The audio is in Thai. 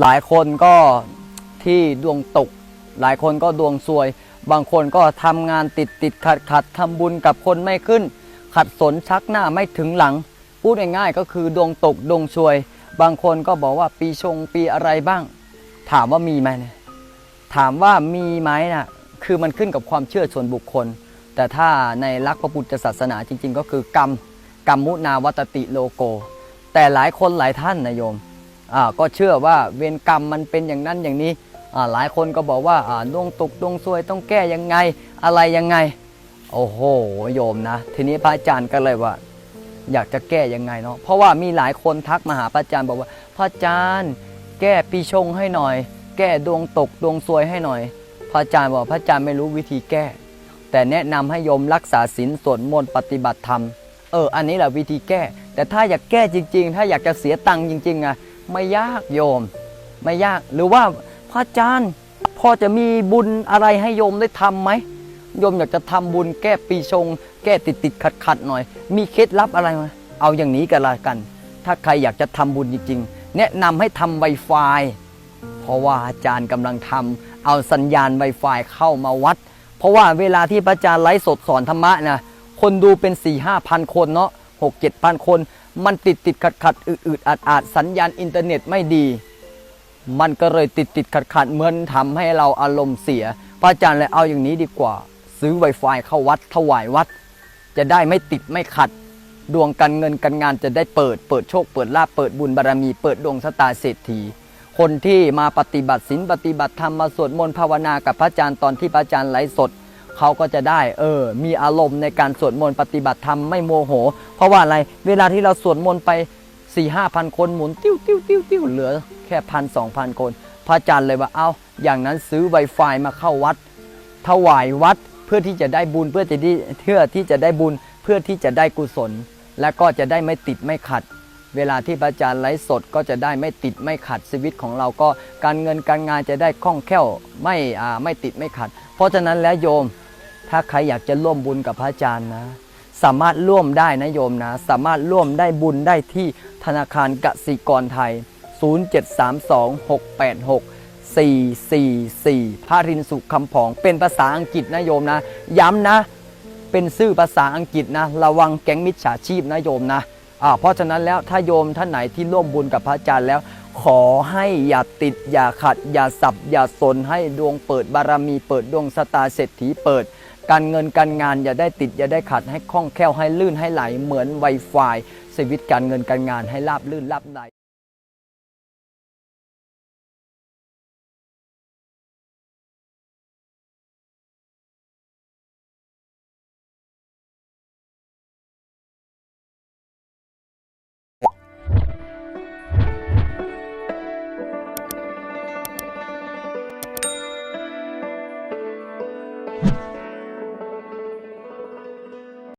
หลายคนก็ที่ดวงตก หลายคนก็ดวงซวย บางคนก็ทำงานติดติดขัดขัดทำบุญกับคนไม่ขึ้น ขัดสนชักหน้าไม่ถึงหลัง พูดง่ายๆก็คือดวงตกดวงซวย บางคนก็บอกว่าปีชงปีอะไรบ้าง ถามว่ามีไหมเนี่ยถามว่ามีไหมนะคือมันขึ้นกับความเชื่อส่วนบุคคล แต่ถ้าในลักพระพุทธศาสนาจริง ๆ ก็คือกรรมกรรมมุนาวัตติโลโก แต่หลายคนหลายท่านนะโยม ก็เชื่อว่าเวรกรรมมันเป็นอย่างนั้นอย่างนี้หลายคนก็บอกว่าดวงตกดวงซวยต้องแก้ยังไงอะไรยังไง โอ้โหโยมนะ ทีนี้พระอาจารย์ก็เลยว่า อยากจะแก้ยังไงเนาะเพราะว่ามีหลายคนทักมาหาพระอาจารย์บอกว่า พระอาจารย์แก้ปีชงให้หน่อย แก้ดวงตกดวงซวยให้หน่อย พระอาจารย์บอกพระอาจารย์ไม่รู้วิธีแก้ แต่แนะนำให้โยมรักษาศีลสวดมนต์ปฏิบัติธรรมเอออันนี้แหละวิธีแก้ แต่ถ้าอยากแก้จริง ๆ ถ้าอยากจะเสียตังค์จริงๆอะ ไม่ยากโยม ไม่ยากหรือว่าพระอาจารย์พอจะมีบุญอะไรให้โยมได้ทำไหมโยมอยากจะทำบุญแก้ปีชง แก้ติดติดขัดขัดหน่อย มีเคล็ดลับอะไรไหมเอาอย่างนี้กันละกัน ถ้าใครอยากจะทำบุญจริง ๆ แนะนำให้ทำไวไฟเพราะว่าอาจารย์กำลังทำเอาสัญญาณ Wi-Fi เข้ามาวัด เพราะว่าเวลาที่พระอาจารย์ไลฟ์สดสอนธรรมะนะคนดูเป็น4ี่ห้าพันคนเนาะ หกเจ็ดพันคน มันติดติดขัดขัดๆอืดอาดอาดสัญญาณอินเทอร์เน็ตไม่ดี มันก็เลยติดติดขัดขัดเหมือนทำให้เราอารมณ์เสีย พระอาจารย์เลยเอาอย่างนี้ดีกว่า ซื้อ Wi-Fi เข้าวัดถวายวัด จะได้ไม่ติดไม่ขัด ดวงการเงินการงานจะได้เปิด เปิดโชคเปิดลาภเปิดบุญบารมี เปิดดวงชะตาเศรษฐีคนที่มาปฏิบัติศีลปฏิบัติธรรมมาสวดมนต์ภาวนากับพระอาจารย์ตอนที่พระอาจารย์ไลฟ์สด เขาก็จะได้เออมีอารมณ์ในการสวดมนต์ปฏิบัติธรรมไม่โมโห เพราะว่าอะไรเวลาที่เราสวดมนต์ไป4ี่ห้าพันคนหมุนติ้วติ้วติ้วติ้วเหลือแค่พันสองพันคน พระอาจารย์เลยว่าเอาอย่างนั้นซื้อ Wi-Fi มาเข้าวัด ถวายวัดเพื่อที่จะได้บุญเพื่อจะได้เพื่อที่จะได้บุญเพื่อที่จะได้กุศล และก็จะได้ไม่ติดไม่ขัด เวลาที่พระอาจารย์ไลฟ์สดก็จะได้ไม่ติดไม่ขัดชีวิตของเราก็การเงินการงานจะได้คล่องแคล่วไม่อ่าไม่ติดไม่ขัด เพราะฉะนั้นแล้วโยม ถ้าใครอยากจะร่วมบุญกับพระอาจารย์นะ สามารถร่วมได้นะโยมนะ สามารถร่วมได้บุญได้ที่ธนาคารกสิกรไทย 0732686444 พระรินสุขคำผอง เป็นภาษาอังกฤษนะโยมนะ ย้ำนะ เป็นชื่อภาษาอังกฤษนะ ระวังแก๊งมิจฉาชีพนะโยมนะอ่าเพราะฉะนั้นแล้วถ้าโยมท่านไหนที่ร่วมบุญกับพระอาจารย์แล้ว ขอให้อย่าติด อย่าขัด อย่าสับ อย่าสนให้ดวงเปิดบารมีเปิดดวงสตาเศรษฐีเปิด การเงินการงานอย่าได้ติดอย่าได้ขัดให้คล่องแคล่วให้ลื่นให้ไหลเหมือนไวไฟชีวิตการเงินการงานให้ราบลื่นราบไหล